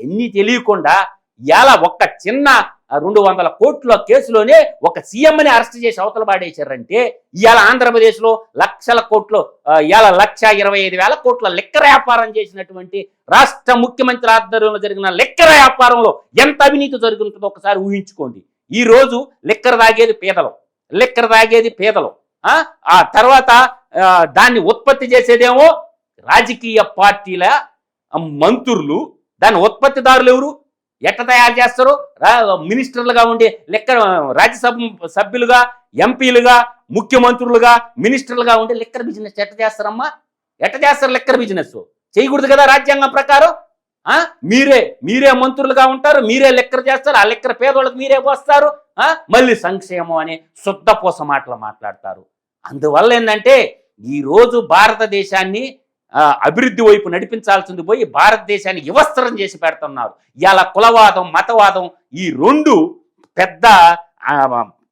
ఎన్ని తెలియకుండా ఇలా ఒక్క చిన్న రెండు వందల కోట్ల కేసులోనే ఒక సీఎంని అరెస్ట్ చేసి అవతల పాడేశారంటే ఇవాళ ఆంధ్రప్రదేశ్లో లక్షల కోట్లు ఇవాళ లక్ష ఇరవై ఐదు వేల కోట్ల లెక్క వ్యాపారం చేసినటువంటి రాష్ట్ర ముఖ్యమంత్రి ఆధ్వర్యంలో జరిగిన లెక్కర వ్యాపారంలో ఎంత అవినీతి జరుగుతుందో ఒకసారి ఊహించుకోండి. ఈ రోజు లెక్కర తాగేది పేదలు లెక్కర తాగేది పేదలు ఆ ఆ తర్వాత దాన్ని ఉత్పత్తి చేసేదేమో రాజకీయ పార్టీల మంత్రులు దాని ఉత్పత్తిదారులు ఎవరు? ఎట్ట తయారు చేస్తారు? రా- మినిస్టర్లుగా ఉండే లెక్క రాజ్యసభ సభ్యులుగా ఎంపీలుగా ముఖ్యమంత్రులుగా మినిస్టర్లుగా ఉండే లెక్కర్ బిజినెస్ ఎట్ట చేస్తారమ్మా? ఎట్ట చేస్తారు లెక్కర్ బిజినెస్? చేయకూడదు కదా రాజ్యాంగం ప్రకారం? ఆ? మీరే మీరే మంత్రులుగా ఉంటారు మీరే లెక్కర చేస్తారు ఆ లెక్కర పేదోళ్ళకి మీరే పోస్తారు మళ్ళీ సంక్షేమం అనే శుద్ధపూస మాటలు మాట్లాడతారు. అందువల్ల ఏంటంటే ఈరోజు భారతదేశాన్ని అభివృద్ధి వైపు నడిపించాల్సింది పోయి భారతదేశాన్ని వివస్త్రం చేసి పెడుతున్నారు. ఇలా కులవాదం మతవాదం ఈ రెండు పెద్ద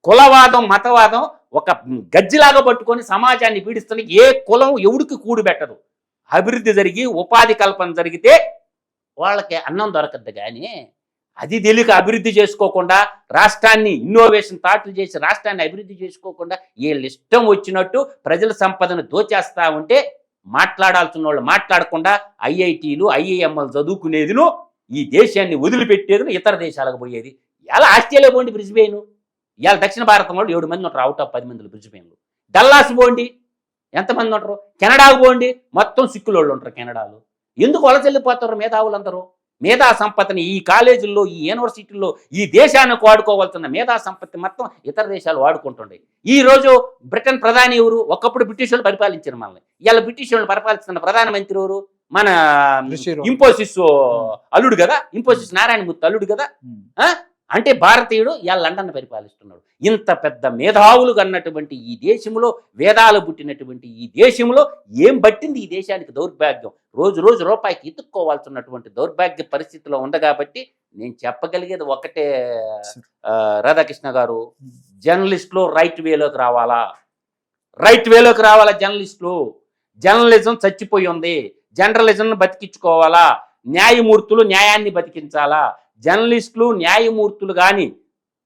కులవాదం మతవాదం ఒక గజ్జిలాగా పట్టుకొని సమాజాన్ని పీడిస్తున్న ఏ కులం ఎవడికి కూడిపెట్టదు అభివృద్ధి జరిగి ఉపాధి కల్పన జరిగితే వాళ్ళకి అన్నం దొరకద్దు కానీ అది తెలియక అభివృద్ధి చేసుకోకుండా రాష్ట్రాన్ని ఇన్నోవేషన్ థాట్లు చేసి రాష్ట్రాన్ని అభివృద్ధి చేసుకోకుండా వీళ్ళు ఇష్టం వచ్చినట్టు ప్రజల సంపదను దోచేస్తా ఉంటే మాట్లాడాల్సిన వాళ్ళు మాట్లాడకుండా ఐఐటీలు ఐఐఎంఎల్ చదువుకునేదిను ఈ దేశాన్ని వదిలిపెట్టేదిను ఇతర దేశాలకు పోయేది. ఇలా ఆస్ట్రేలియా పోండి బ్రిజ్బెయిన్ ఇవాళ దక్షిణ భారతం వాళ్ళు ఏడు మంది ఉంటారు అవుట్ ఆఫ్ పది మంది బ్రిజ్బెయిన్లు డల్లాస్ పోండి ఎంతమంది ఉంటారు? కెనడాకు పోండి మొత్తం సిక్కులు వాళ్ళు ఉంటారు కెనడాలో. ఎందుకు వలసెళ్ళిపోతారు మేధావులందరూ? మేధా సంపత్తిని ఈ కాలేజీల్లో ఈ యూనివర్సిటీల్లో ఈ దేశానికి వాడుకోవాల్సిన మేధా సంపత్తి మొత్తం ఇతర దేశాలు వాడుకుంటుండే. ఈ రోజు బ్రిటన్ ప్రధాని ఎవరు? ఒకప్పుడు బ్రిటిష్ వాళ్ళు పరిపాలించారు మనల్ని. ఇవాళ బ్రిటిష్ వాళ్ళు పరిపాలిస్తున్న ప్రధానమంత్రి ఎవరు? మన. ఇంపోసిస్ అల్లుడు కదా? ఇంపోసిస్ నారాయణమూర్తి అల్లుడు కదా. అంటే భారతీయుడు ఇవాళ లండన్ పరిపాలిస్తున్నాడు. ఇంత పెద్ద మేధావులు కన్నటువంటి ఈ దేశంలో వేదాలు పుట్టినటువంటి ఈ దేశంలో ఏం పట్టింది ఈ దేశానికి దౌర్భాగ్యం? రోజు రోజు రూపాయికి ఎత్తుక్కోవాల్సినటువంటి దౌర్భాగ్య పరిస్థితిలో ఉంది కాబట్టి నేను చెప్పగలిగేది ఒకటే రాధాకృష్ణ గారు జర్నలిస్టులు రైట్ వేలోకి రావాలా? రైట్ వేలోకి రావాలా జర్నలిస్టులు? జర్నలిజం చచ్చిపోయి ఉంది. జర్నలిజంను బతికించుకోవాలా? న్యాయమూర్తులు న్యాయాన్ని బతికించాలా? జర్నలిస్టులు న్యాయమూర్తులు కానీ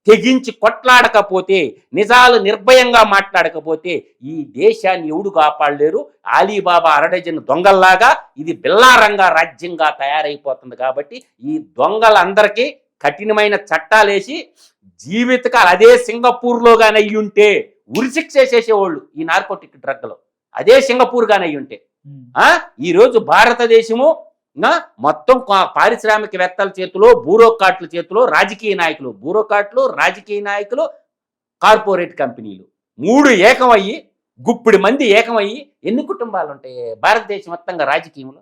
తెగించి కొట్లాడకపోతే నిజాలు నిర్భయంగా మాట్లాడకపోతే ఈ దేశాన్ని ఎవడు కాపాడలేరు? ఆలీబాబా అరడజన్ దొంగల్లాగా ఇది బిల్లారంగా రాజ్యంగా తయారైపోతుంది కాబట్టి ఈ దొంగలందరికీ కఠినమైన చట్టాలేసి జీవితకాలు అదే సింగపూర్లో కానీ అయ్యి ఉంటే ఉరిశిక్ష చేసేసేవాళ్ళు ఈ నార్కోటిక్ డ్రగ్లో. అదే సింగపూర్ కానీ అయ్యి ఉంటే ఉమ్. ఆ? ఈ రోజు భారతదేశము మొత్తం పారిశ్రామికవేత్తల చేతిలో బ్యూరోక్రాట్ల చేతిలో రాజకీయ నాయకులు. బ్యూరోక్రాట్లు రాజకీయ నాయకులు కార్పొరేట్ కంపెనీలు. మూడు ఏకమయ్యి గుప్పిడి మంది ఏకమయ్యి ఎన్ని కుటుంబాలు ఉంటాయి భారతదేశం మొత్తంగా రాజకీయంలో?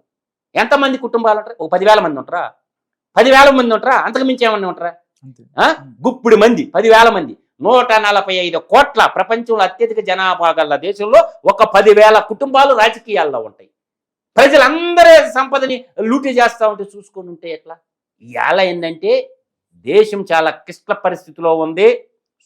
ఎంతమంది కుటుంబాలు ఉంటారు ఓ పదివేల మంది ఉంటారా? పదివేల మంది ఉంటారా? అంతకు మించి ఏమన్నా ఉంటారా? గుప్పిడి మంది పదివేల మంది. నూట నలభై ఐదు కోట్ల ప్రపంచంలో అత్యధిక జనాభా గల దేశంలో ఒక పదివేల కుటుంబాలు రాజకీయాల్లో ఉంటాయి. ప్రజలందరి సంపదని లూటి చేస్తూ ఉంటే చూసుకొని ఉంటే ఎట్లా? ఇవాళ ఏంటంటే దేశం చాలా క్లిష్ట పరిస్థితిలో ఉంది.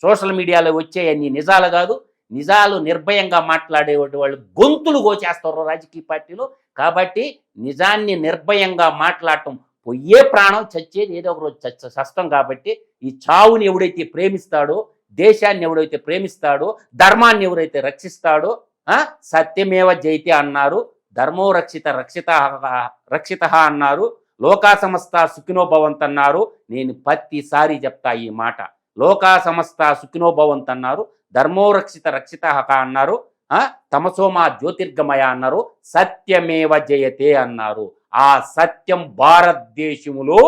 సోషల్ మీడియాలో వచ్చే అన్ని నిజాలు కాదు నిజాలు నిర్భయంగా మాట్లాడే వాళ్ళు గొంతులు గోచేస్తారు రాజకీయ పార్టీలు. కాబట్టి నిజాన్ని నిర్భయంగా మాట్లాడటం పొయ్యే ప్రాణం చచ్చేది ఏదో ఒక రోజు చచ్చ చస్తాం కాబట్టి ఈ చావుని ఎవడైతే ప్రేమిస్తాడో దేశాన్ని ఎవడైతే ప్రేమిస్తాడో ధర్మాన్ని ఎవరైతే రక్షిస్తాడో ఆ సత్యమేవ జైతే అన్నారు. ధర్మో రక్షిత రక్షిత రక్షిత అన్నారు. లోకా సమస్త సుఖినోభవంత్ అన్నారు నేను ప్రతిసారి చెప్తా ఈ మాట. లోకా సమస్త సుఖినోభవంత్ అన్నారు ధర్మో రక్షిత రక్షిత అన్నారు. తమసోమా జ్యోతిర్గమయ అన్నారు. సత్యమేవ జయతే అన్నారు. ఆ సత్యం భారతదేశములో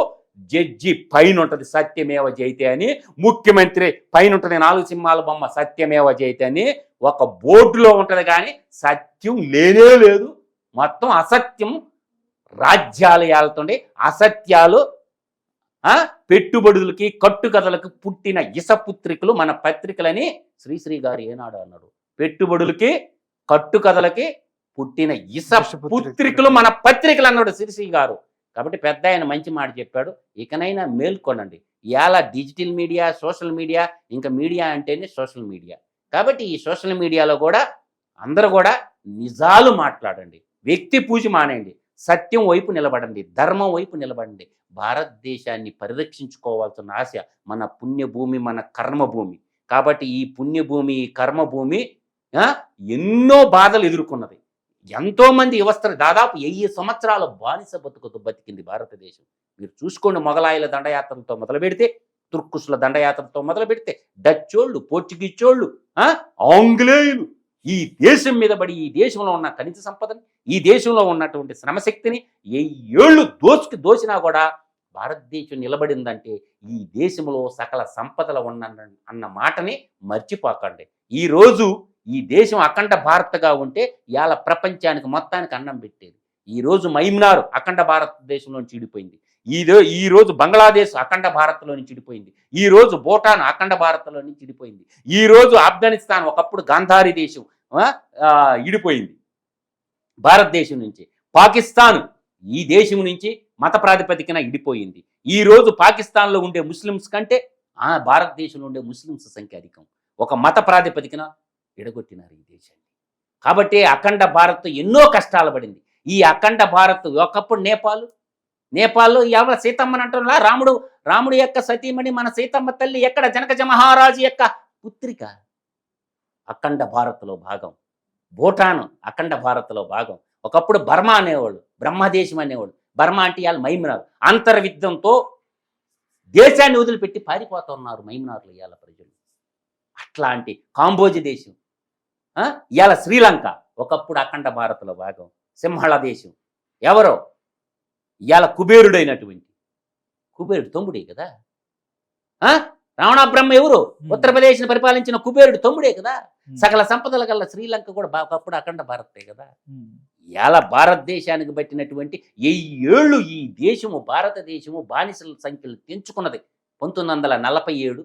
జడ్జి పైన ఉంటుంది సత్యమేవ జయతే అని. ముఖ్యమంత్రి పైన ఉంటుంది నాలుగు సింహాల బొమ్మ సత్యమేవ జయతే అని. ఒక బోర్డులో ఉంటుంది కానీ సత్యం లేనే లేదు. మొత్తం అసత్యం రాజ్యాలు ఏళ్తుండే అసత్యాలు ఆ పెట్టుబడులకి కట్టుకథలకు పుట్టిన ఇసపుత్రికలు మన పత్రికలని శ్రీశ్రీ గారు ఏనాడు అన్నాడు. పెట్టుబడులకి కట్టుకథలకి పుట్టిన ఇస పుత్రికలు మన పత్రికలు అన్నాడు శ్రీశ్రీ గారు. కాబట్టి పెద్ద ఆయన మంచి మాట చెప్పాడు. ఇకనైనా మేల్కొనండి. ఇవాళ డిజిటల్ మీడియా సోషల్ మీడియా ఇంకా మీడియా అంటేనే సోషల్ మీడియా. కాబట్టి ఈ సోషల్ మీడియాలో కూడా అందరూ కూడా నిజాలు మాట్లాడండి. వ్యక్తి పూజ మానేయండి. సత్యం వైపు నిలబడండి. ధర్మం వైపు నిలబడండి. భారతదేశాన్ని పరిరక్షించుకోవాల్సిన ఆశ మన పుణ్యభూమి మన కర్మభూమి. కాబట్టి ఈ పుణ్యభూమి ఈ కర్మభూమి ఎన్నో బాధలు ఎదుర్కొన్నది. ఎంతోమంది యువస్త్ర దాదాపు వెయ్యి సంవత్సరాల బానిస బతుకుతో బతికింది భారతదేశం. మీరు చూసుకోండి మొగలాయిల దండయాత్రలతో మొదలు పెడితే తుర్కుసుల దండయాత్రతో మొదలు పెడితే డచ్చోళ్ళు పోర్చుగీచోళ్ళు ఆ, ఆంగ్లేయులు ఈ దేశం మీద పడి ఈ దేశంలో ఉన్న ఖనిజ సంపదని ఈ దేశంలో ఉన్నటువంటి శ్రమశక్తిని ఏళ్ళు దోచుకు దోచినా కూడా భారతదేశం నిలబడిందంటే ఈ దేశంలో సకల సంపదల ఉన్న అన్న మాటని మర్చిపోకండి. ఈ రోజు ఈ దేశం అఖండ భారత్గా ఉంటే ఇవాళ ప్రపంచానికి మొత్తానికి అన్నం పెట్టేది. ఈ రోజు మైమ్నార్ అఖండ భారతదేశంలో చీడిపోయింది. ఈరో ఈ బంగ్లాదేశ్ అఖండ భారత్లో నుంచి విడిపోయింది ఈరోజు భూటాన్ అఖండ భారత్లో నుంచి విడిపోయింది ఈ రోజు ఆఫ్ఘనిస్తాన్ ఒకప్పుడు గాంధారి దేశం ఇడిపోయింది. విడిపోయింది భారతదేశం నుంచి. పాకిస్తాన్ ఈ దేశం నుంచి మత ప్రాతిపదికన ఇడిపోయింది. ఈరోజు పాకిస్తాన్లో ఉండే ముస్లిమ్స్ కంటే ఆ భారతదేశంలో ఉండే ముస్లిమ్స్ సంఖ్య అధికం. ఒక మత ప్రాతిపదికన ఎడగొట్టినారు ఈ దేశాన్ని. కాబట్టి అఖండ భారత్ ఎన్నో కష్టాలు పడింది. ఈ అఖండ భారత్ ఒకప్పుడు నేపాల్ నేపాల్లో ఎవరు సీతమ్మని అంటున్నా రాముడు రాముడు యొక్క సతీమణి మన సీతమ్మ తల్లి ఎక్కడ? జనకజ మహారాజు యొక్క పుత్రిక. అఖండ భారత్లో భాగం. భూటాన్ అఖండ భారత్లో భాగం. ఒకప్పుడు బర్మా అనేవాళ్ళు బ్రహ్మదేశం అనేవాళ్ళు. బర్మా అంటే ఇవాళ మైమ్నార్. అంతర్విద్యంతో దేశాన్ని వదిలిపెట్టి పారిపోతున్నారు మైమినార్లు ఇవాళ ప్రజలు. అట్లాంటి కాంబోజ్ దేశం. ఆ? ఇవాళ శ్రీలంక. ఒకప్పుడు అఖండ భారత్లో భాగం. సింహళ దేశం. ఎవరో? ఇవాళ కుబేరుడైనటువంటి. కుబేరుడు తమ్ముడే కదా? రావణ బ్రహ్మ ఎవరు? ఉత్తరప్రదేశ్ని పరిపాలించిన కుబేరుడు తమ్ముడే కదా? సకల సంపదల గల శ్రీలంక కూడా ఒకప్పుడు అఖండ భారతే కదా? ఇవాళ భారతదేశానికి పట్టినటువంటి ఏళ్ళు ఈ దేశము భారతదేశము బానిసల సంఖ్యలు తెంచుకున్నది పంతొమ్మిది వందల నలభై ఏడు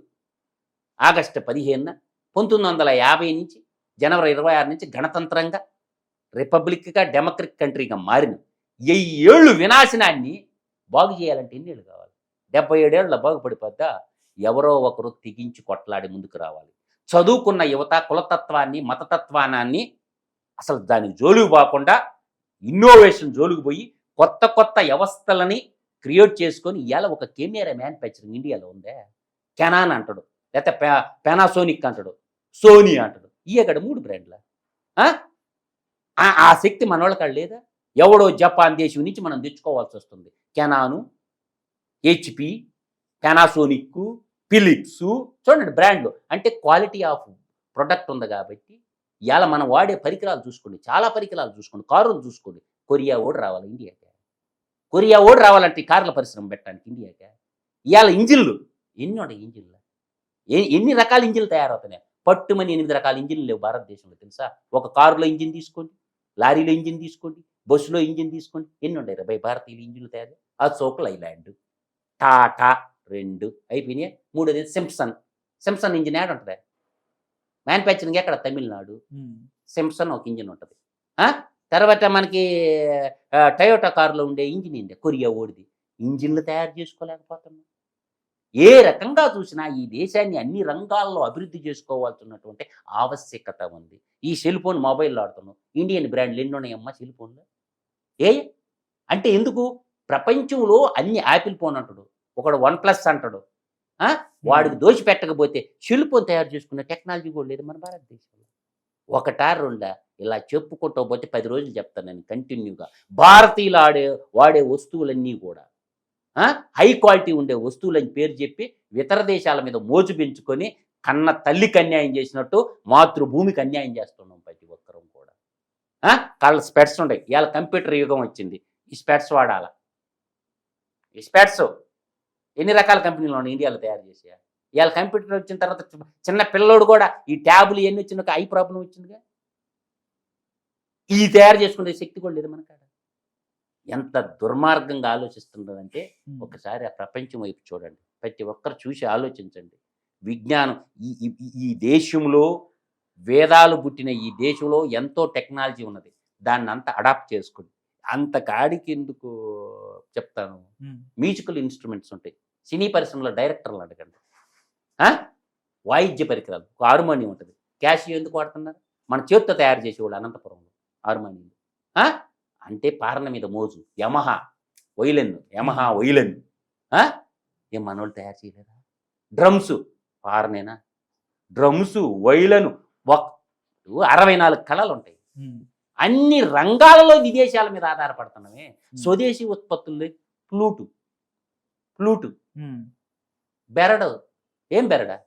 ఆగస్టు పదిహేనున పంతొమ్మిది వందల యాభై నుంచి జనవరి ఇరవై ఆరు నుంచి గణతంత్రంగా రిపబ్లిక్గా డెమోక్రటిక్ కంట్రీగా మారిన ఏళ్ళు వినాశనాన్ని బాగు చేయాలంటే ఎన్నేళ్ళు కావాలి? డెబ్బై ఏడేళ్ళ బాగుపడిపోద్దా? ఎవరో ఒకరు తెగించి కొట్లాడి ముందుకు రావాలి. చదువుకున్న యువత కులతత్వాన్ని మతతత్వానాన్ని అసలు దానికి జోలుకు పోకుండా ఇన్నోవేషన్ జోలుకు పోయి కొత్త కొత్త వ్యవస్థలని క్రియేట్ చేసుకొని ఇవాళ ఒక కెమెరా మ్యానుఫ్యాక్చరింగ్ ఇండియాలో ఉందే. కెనాన్ అంటాడు. లేకపోతే పెనాసోనిక్ అంటాడు. సోనీ అంటాడు. ఈ మూడు బ్రాండ్ల ఆ? శక్తి మన లేదా? ఎవడో జపాన్ దేశం నుంచి మనం తెచ్చుకోవాల్సి వస్తుంది. కెనాను హెచ్పి పెనాసోనిక్ ఫిలిప్స్ చూడండి బ్రాండ్లు. అంటే క్వాలిటీ ఆఫ్ ప్రొడక్ట్ ఉంది కాబట్టి ఇవాళ మనం వాడే పరికరాలు చూసుకోండి. చాలా పరికరాలు చూసుకోండి. కారులు చూసుకోండి. కొరియా ఓడి రావాలి ఇండియాకి. కొరియా ఓడి రావాలంటే ఈ కార్ల పరిశ్రమ పెట్టడానికి ఇండియాకి. ఇవాళ ఇంజిన్లు ఎన్ని ఉన్నాయి ఇంజిన్లు? ఎన్ని రకాల ఇంజిన్లు తయారవుతున్నాయి? పట్టుమని ఎనిమిది రకాల ఇంజిన్లు లేవు భారతదేశంలో తెలుసా? ఒక కారులో ఇంజిన్ తీసుకోండి లారీలో ఇంజిన్ తీసుకోండి బస్సులో ఇంజిన్ తీసుకోండి. ఎన్ని ఉన్నాయి బై భారతీయులు ఇంజిన్లు తయారు అశోక్ లైలాండ్ టాటా రెండు అయిపోయినాయి. మూడోది సింప్సన్. సింప్సన్ ఇంజిన్ యాడ్ ఉంటుంది? మ్యానుఫ్యాక్చరింగ్ ఎక్కడ? తమిళనాడు. సింప్సన్ ఒక ఇంజిన్ ఉంటుంది. ఆ? తర్వాత మనకి ఆ, టయోటా కారులో ఉండే ఇంజిన్ ఏంటి కొరియా ఓడిది. ఇంజిన్లు తయారు చేసుకోలేకపోతున్నాం. ఏ రకంగా చూసినా ఈ దేశాన్ని అన్ని రంగాల్లో అభివృద్ధి చేసుకోవాల్సినటువంటి ఆవశ్యకత ఉంది. ఈ సెల్ ఫోన్ మొబైల్ ఆడుతున్నాం ఇండియన్ బ్రాండ్లు ఎన్ని ఉన్నాయమ్మా సెల్ ఫోన్లో? ఏ? అంటే ఎందుకు? ప్రపంచంలో అన్ని యాపిల్ ఫోన్ అంటాడు. ఒకడు వన్ ప్లస్ అంటాడు? వాడికి దోషి పెట్టకపోతే ఫోన్ తయారు చేసుకునే టెక్నాలజీ కూడా లేదు మన భారతదేశంలో. ఒకటా రెండా? ఇలా చెప్పుకుంటూ పోతే పది రోజులు చెప్తాను నేను కంటిన్యూగా. భారతీయులు ఆడే వాడే వస్తువులన్నీ కూడా? హై క్వాలిటీ ఉండే వస్తువులని పేరు చెప్పి ఇతర దేశాల మీద మోజు పెంచుకొని కన్న తల్లికి అన్యాయం చేసినట్టు మాతృభూమికి అన్యాయం చేస్తున్నాం ప్రతి ఒక్కరం కూడా ఆ? కళ్ళ స్పెట్స్ ఉంటాయి. ఇవాళ కంప్యూటర్ యుగం వచ్చింది. ఈ స్పెట్స్ వాడాలా? ఈ స్పెట్స్ ఎన్ని రకాల కంపెనీలు ఉన్నాయి ఇండియాలో తయారు చేసే? ఇవాళ కంప్యూటర్ వచ్చిన తర్వాత చిన్న పిల్లోడు కూడా ఈ ట్యాబులు ఎన్ని వచ్చినాక ఐ ప్రాబ్లం వచ్చిందిగా? ఈ తయారు చేసుకునే శక్తి కూడా లేదు మనకాడ. ఎంత దుర్మార్గంగా ఆలోచిస్తుందంటే ఒకసారి ఆ ప్రపంచం వైపు చూడండి. ప్రతి ఒక్కరు చూసి ఆలోచించండి. విజ్ఞానం ఈ- ఈ దేశంలో వేదాలు పుట్టిన ఈ దేశంలో ఎంతో టెక్నాలజీ ఉన్నది. దాన్ని అంతా అడాప్ట్ చేసుకోండి అంత కాడికి ఎందుకు చెప్తాను మ్యూజికల్ ఇన్స్ట్రుమెంట్స్ ఉంటాయి. సినీ పరిశ్రమలో డైరెక్టర్లు అడగండి? వాయిద్య పరికరాలు. హార్మోనియం ఉంటుంది. క్యాషియో ఎందుకు వాడుతున్నారు? మన చేతితో తయారు చేసేవాళ్ళు అనంతపురంలో హార్మోనియం? అంటే పారణ మీద మోజు. యమహ వైలెన్ యమహ వైలెన్? ఏం మనోళ్ళు తయారు చేయలేదా డ్రమ్స్. పారనేనా? డ్రమ్స్ వైలను అరవై నాలుగు కళలు ఉంటాయి అన్ని రంగాలలో విదేశాల మీద ఆధారపడుతున్నామే స్వదేశీ ఉత్పత్తులు ఫ్లూటు ఉమ్, బెరడు. ఏం బెరడ?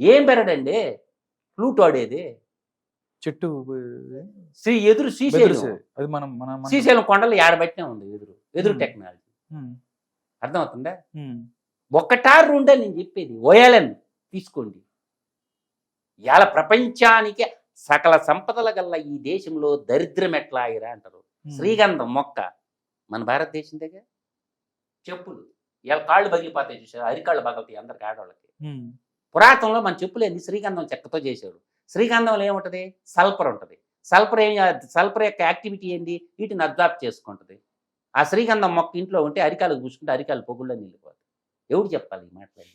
ఏం బెరడండి? ఫ్లూట్ వాడేది చెట్టు శ్రీ ఎదురు. శ్రీశైలం. అది మనం మన మన- శ్రీశైలం కొండలు ఏడబట్టినే ఉంది ఎదురు. ఎదురు. టెక్నాలజీ. అర్థమవుతుందా? ఒక్కటా రెండా నేను చెప్పేది. ఓయాలని తీసుకోండి. ఇవాళ ప్రపంచానికి సకల సంపదల గల్ల ఈ దేశంలో దరిద్రం ఎట్లా ఆగిరా అంటారు. శ్రీగంధం మొక్క మన భారతదేశం దగ్గర? చెప్పులు. ఇవాళ కాళ్ళు పగిలిపోతాయి చూసారు అరికాళ్ళు పగలుతాయి అందరికి ఆడవాళ్ళకి. పురాతనంలో మన చెప్పులు ఏంది? శ్రీగంధం చెక్కతో చేశాడు శ్రీగంధంలో ఏముంటుంది? సల్ఫర్ ఉంటుంది. సల్ఫర్ ఏం సల్ఫర్ యొక్క యాక్టివిటీ ఏంది? వీటిని అబ్జార్బ్ చేసుకుంటుంది. ఆ శ్రీగంధం మొక్క ఇంట్లో ఉంటే అరికాలకు పూసుకుంటే అరికాలు పొగుళ్ళని నిలిపోతాయి ఎవడు చెప్పాలి ఈ మాటలు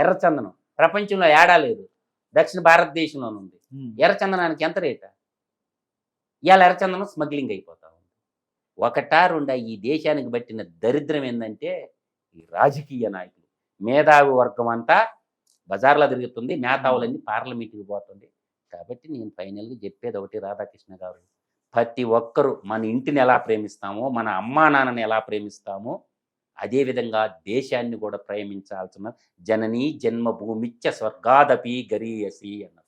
ఎర్రచందనం. ప్రపంచంలో ఏడా లేదు. దక్షిణ భారతదేశంలో ఉంది. ఎర్రచందనానికి ఎంత రేట? ఇవాళ ఎర్రచందనం స్మగ్లింగ్ అయిపోతా ఉంది. ఒకటా రెండా ఈ దేశానికి పట్టిన దరిద్రం ఏంటంటే ఈ రాజకీయ నాయకులు. మేధావి వర్గం అంతా బజార్లో తిరుగుతుంది మేధావులన్నీ పార్లమెంట్కి పోతుంది. కాబట్టి నేను ఫైనల్గా చెప్పేది ఒకటి రాధాకృష్ణ గారు. ప్రతి ఒక్కరూ మన ఇంటిని ఎలా ప్రేమిస్తామో మన అమ్మా నాన్నని ఎలా ప్రేమిస్తామో అదేవిధంగా దేశాన్ని కూడా ప్రేమించాల్సిన జననీ జన్మభూమిచ్చ స్వర్గాదపి గరీయసి అన్నారు